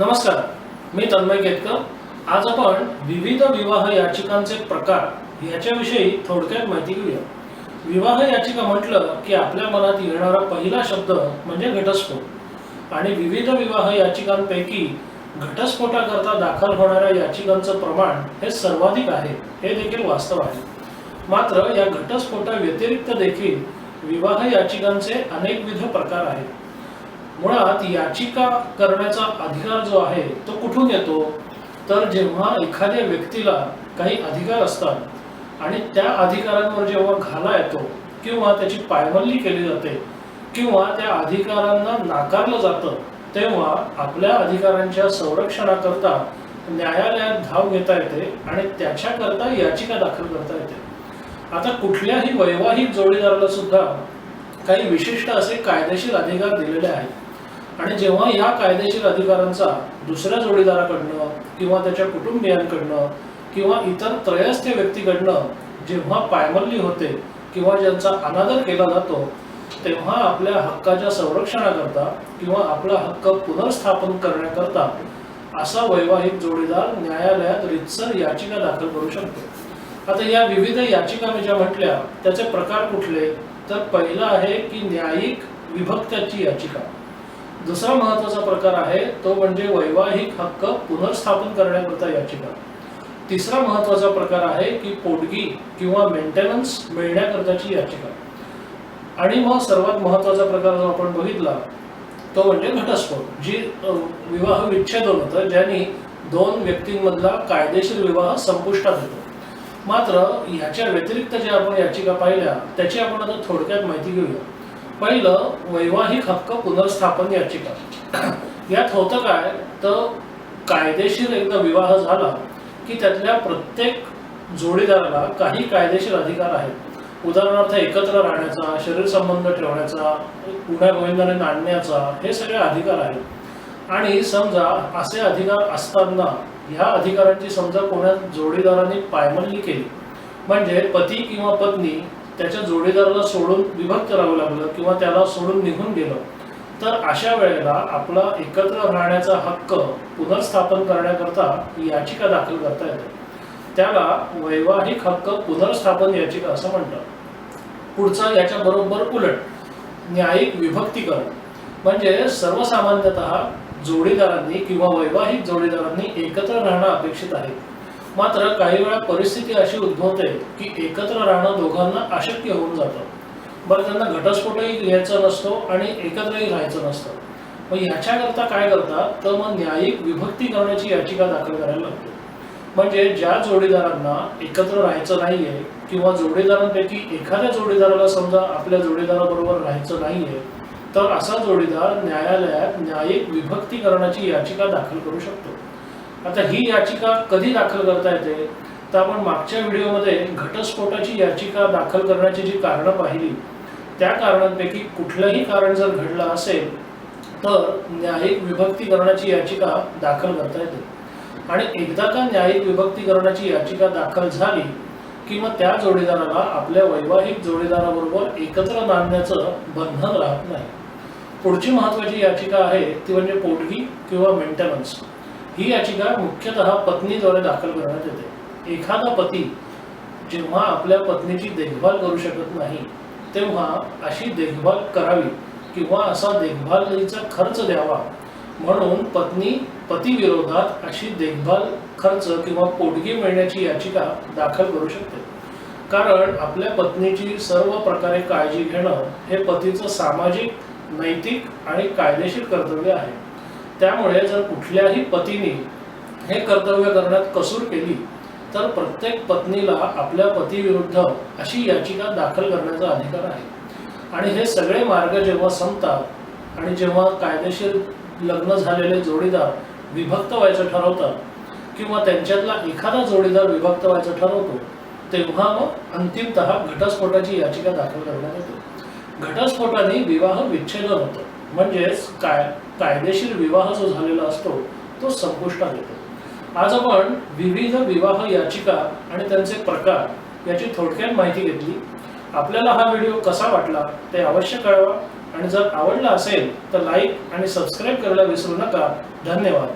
नमस्कार मी तन्मय केतकर. आज आपण विविध विवाह याचिकांचे प्रकार याच्याविषयी थोडक्यात माहिती घेऊया. विवाह याचिका म्हटलं की आपल्या मनात येणारा पहिला शब्द म्हणजे घटस्फोट. आणि विविध विवाह याचिकांपैकी घटस्फोटाकरता दाखल होणाऱ्या याचिकांचं प्रमाण हे सर्वाधिक आहे हे देखील वास्तव आहे. मात्र या घटस्फोटा व्यतिरिक्त देखील विवाह याचिकांचे अनेकविध प्रकार आहेत. मुळात याचिका करण्याचा अधिकार जो आहे तो कुठून येतो? तर जेव्हा एखाद्या व्यक्तीला काही अधिकार असतात आणि त्या अधिकारांवर जेव्हा घाला येतो किंवा त्याची पायमल्ली केली जाते किंवा त्या अधिकारांना नाकारलं जातं तेव्हा आपल्या अधिकारांच्या संरक्षणाकरता न्यायालयात धाव घेता येते आणि त्याच्याकरता याचिका दाखल करता येते. आता कुठल्याही वैवाहिक जोडीदाराला सुद्धा काही विशिष्ट असे कायदेशीर अधिकार दिलेले आहेत. आणि जेव्हा या कायदेशीर अधिकारांचा दुसऱ्या जोडीदाराकडनं किंवा त्याच्या कुटुंबियांकडनं किंवा इतर त्रयस्थ व्यक्तीकडनं जेव्हा पायमल्ली होते किंवा ज्यांचा अनादर केला जातो तेव्हा आपल्या हक्काच्या संरक्षणाकरता किंवा आपला हक्क पुनर्स्थापन करण्याकरता असा वैवाहिक जोडीदार न्यायालयात रितसर याचिका दाखल करू शकतो. आता या विविध याचिका मी ज्या म्हटल्या त्याचे प्रकार कुठले? तर पहिला आहे की न्यायिक विभक्त्याची याचिका. दुसरा महत्त्वाचा प्रकार आहे तो म्हणजे वैवाहिक हक्क पुनर्स्थापन करण्याकरता याचिका. तिसरा महत्त्वाचा प्रकार आहे की पोटगी किंवा मेंटेनन्स मिळण्याकरताची याचिका. आणि मग सर्वात महत्त्वाचा प्रकार जो आपण बघितला तो म्हणजे घटस्फोट जी विवाह विच्छेदन होतं ज्यांनी दोन व्यक्तींमधला कायदेशीर विवाह संपुष्टात येतो मात्र ह्याच्या व्यतिरिक्त ज्या आपण याचिका पाहिल्या त्याची आपण आता थोडक्यात माहिती घेऊया. पहिलं वैवाहिक हक्क पुनर्स्थापन याचिका. यात होतं काय? तर कायदेशीर एकदा विवाह झाला की त्यातल्या प्रत्येक जोडीदाराला काही कायदेशीर अधिकार आहेत. उदाहरणार्थ एकत्र राहण्याचा शरीर संबंध ठेवण्याचा पुण्या गोविंदाने नाणण्याचा हे सगळे अधिकार आहेत. आणि समजा असे अधिकार असताना ह्या अधिकारांची समजा कोणा जोडीदाराने पायमल्ली केली. म्हणजे पती किंवा पत्नी त्याच्या जोडीदाराला सोडून विभक्त राहावं लागलं किंवा त्याला सोडून निघून गेलं तर अशा वेळेला आपला एकत्र राहण्याचा हक्क पुनर्स्थापन करण्याकरता याचिका दाखल करता येते. त्याला वैवाहिक हक्क पुनर्स्थापन याचिका असं म्हणतात. पुढचा याच्या बरोबर उलट न्यायिक विभक्तीकरण. म्हणजे सर्वसामान्यतः जोडीदारांनी किंवा वैवाहिक जोडीदारांनी एकत्र राहणं अपेक्षित आहे. मात्र काही वेळा परिस्थिती अशी उद्भवते की एकत्र राहणं दोघांना अशक्य होऊन जातं. बरं त्यांना घटस्फोटही घ्यायचा नसतो आणि एकत्रही राहायचं नसतं. मग ह्याच्याकरता काय करतात तर मग न्यायिक विभक्ती करण्याची याचिका दाखल करायला लागते. म्हणजे ज्या जोडीदारांना एकत्र राहायचं नाहीये किंवा जोडीदारांपैकी एखाद्या जोडीदाराला समजा आपल्या जोडीदाराबरोबर राहायचं नाहीये तर असा जोडीदार न्यायालयात न्यायिक विभक्ती करण्याची याचिका दाखल करू शकतो. आता ही याचिका कधी दाखल करता येते? तर आपण मागच्या व्हिडिओमध्ये घटस्फोटाची याचिका दाखल करण्याची जी कारणं पाहिली त्या कारणांपैकी कुठलंही कारण जर घडलं असेल तर न्यायिक विभक्तीकरणाची याचिका दाखल करता येते. आणि एकदा का न्यायिक विभक्तीकरणाची याचिका दाखल झाली की मग त्या जोडीदाराला आपल्या वैवाहिक जोडीदाराबरोबर एकत्र नांदण्याचं बंधन राहत नाही. पुढची महत्वाची याचिका आहे ती म्हणजे पोटगी किंवा मेंटेनन्स. ही याचिका मुख्यतः पत्नीद्वारे दाखल करण्यात येते. एखादा पती जेव्हा आपल्या पत्नीची देखभाल करू शकत नाही तेव्हा अशी देखभाल करावी किंवा असा देखभालीचा खर्च द्यावा. म्हणून पत्नी पतीविरोधात अशी देखभाल खर्च किंवा पोटगी मिळण्याची याचिका दाखल करू शकते. कारण आपल्या पत्नीची सर्व प्रकारे काळजी घेणं हे पतीचं सामाजिक नैतिक आणि कायदेशीर कर्तव्य आहे. त्यामुळे जर कुठल्याही पतीने हे कर्तव्य करण्यात कसूर केली तर प्रत्येक पत्नीला आपल्या पतीविरुद्ध अशी याचिका दाखल करण्याचा अधिकार आहे. आणि हे सगळे मार्ग जेव्हा संपतात आणि जेव्हा कायदेशीर लग्न झालेले जोडीदार विभक्त व्हायचं ठरवतात किंवा त्यांच्यातला एखादा जोडीदार विभक्त व्हायचं ठरवतो तेव्हा मग अंतिमतः घटस्फोटाची याचिका दाखल करण्यात येते. घटस्फोटाने विवाह विच्छेदन होतं. म्हणजेच काय? कायदेशीर विवाह जो झालेला असतो तो संपुष्टात येतो. आज आपण विविध विवाह याचिका आणि त्यांचे प्रकार याची थोडक्यात माहिती घेतली. आपल्याला हा व्हिडिओ कसा वाटला ते अवश्य कळवा. आणि जर आवडला असेल तर लाईक आणि सबस्क्राईब करायला विसरू नका. धन्यवाद.